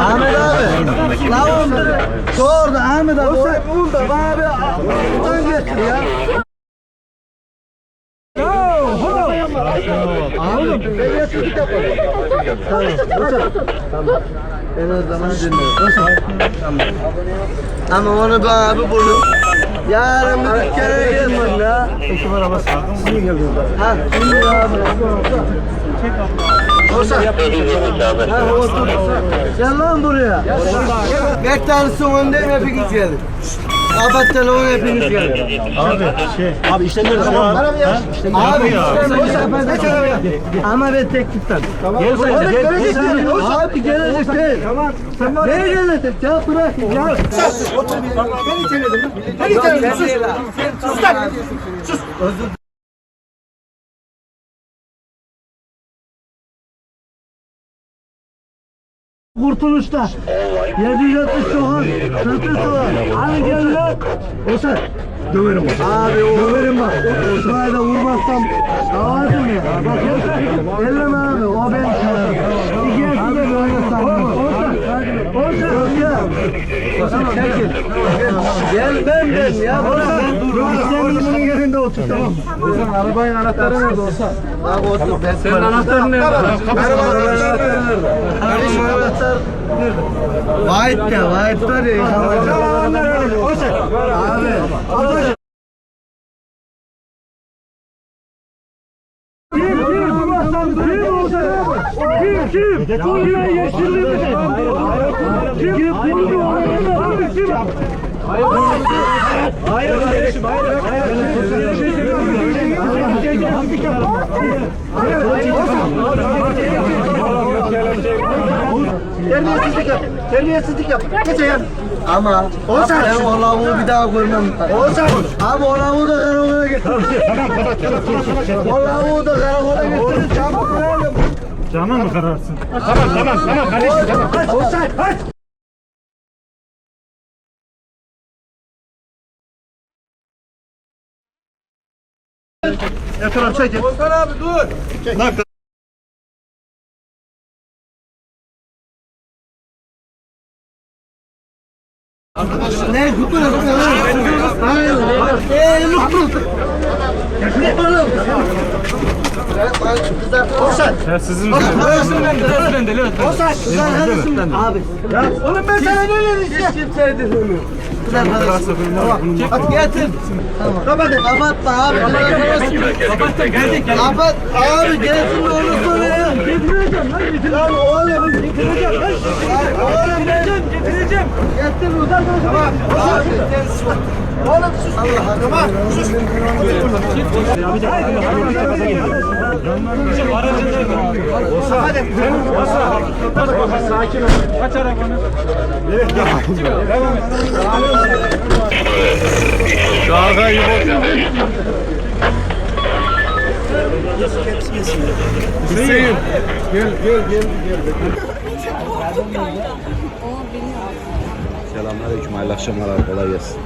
Ahmet abi. La oğlum. Doğru Ahmet abi. Oraya burada bana bir buradan getir ya. Oğlum, seviyesizlik yapalım. Tamam, tamam. Ben o zaman dinliyorum. Tamam. Ama onu ben abi buldum. Yarın bir dükkana gelmem ya. Ekip arabası. Şimdi geliyor. Ha, şimdi abi. Ha, otur. Gel lan buraya. Beklersin öndeyim hepiniz gelin. Kapat telefonu hepiniz gelin. Abi şey. Abi işlemleri tamam. Abi işte ama ben tekliften. Gel sen de, gel. Gelecek değil. Abi gelecek değil. Tamam. Ne gelecek? Ya bırak ya. Beni tanıdın sus. Sus lan. Sus. Kurtuluşta. 760 sokak. Sırtı sokak. Hani gel lan. Olsa. Döverim bak. Abi o. Döverim bak. Osman'a da vurmazsam. Davazım ya. Bak. Elleme abi. O ben. Gelsin de böyle sanma. Olsa. Olsa. Ya. Olsa çekil. Gel ben ben ya. Olsa. Sen bunun yerinde otur tamam. Olsa arabanın anahtarı nerede olsa? Abi otur. Ben senin anahtarın nerede? Benim anahtarım nerede? Kardeşim anahtar nerede? Vahit ya, Vahit var ya. Tamam, öyle. O sen. Abi. Abi. Kim kim? Kim olsa? Kim kim? Kim yeşilli mi? Kim kim? Kim kim? Hayır kardeşim, hayır. Terbiyesizlik yap. Terbiyesizlik yap. Geç ayağını. Ama Oğuzhan. Ben o lavuğu bir daha görmem. Oğuzhan. Abi o lavuğu da karakola getir. O lavuğu da karakola getir. Çabuk verelim. Canın mı kararsın? Tamam tamam tamam kardeşim tamam. Oğuzhan. Hadi. Yakın çekin. Oğuzhan abi dur. Lan Ne kutu ne kutu? Hayır. Eee kutu. Oğuzhan. Ya sizin Oğuzhan. Kızlar hanesinden? Abi. Ya oğlum ben sana ne dedim işte? Hiç kimseye hanesinden. Tamam. Hadi getir. Kapat. Kapatma abi. Kapat geldik. Kapat. Abi gelsin de onu sonra. Getireceğim lan getireceğim. Lan oğlum getireceğim. Lan oğlum getireceğim. Getireceğim. Getir uzak dur. Tamam. Oğlum sus. Allah Tamam. Sus. Hadi. Sakin ol. Kaç arabanı? Evet. Daha iyi Hüseyin. Gel gel gel. Selamünaleyküm. Hayırlı akşamlar. Kolay gelsin.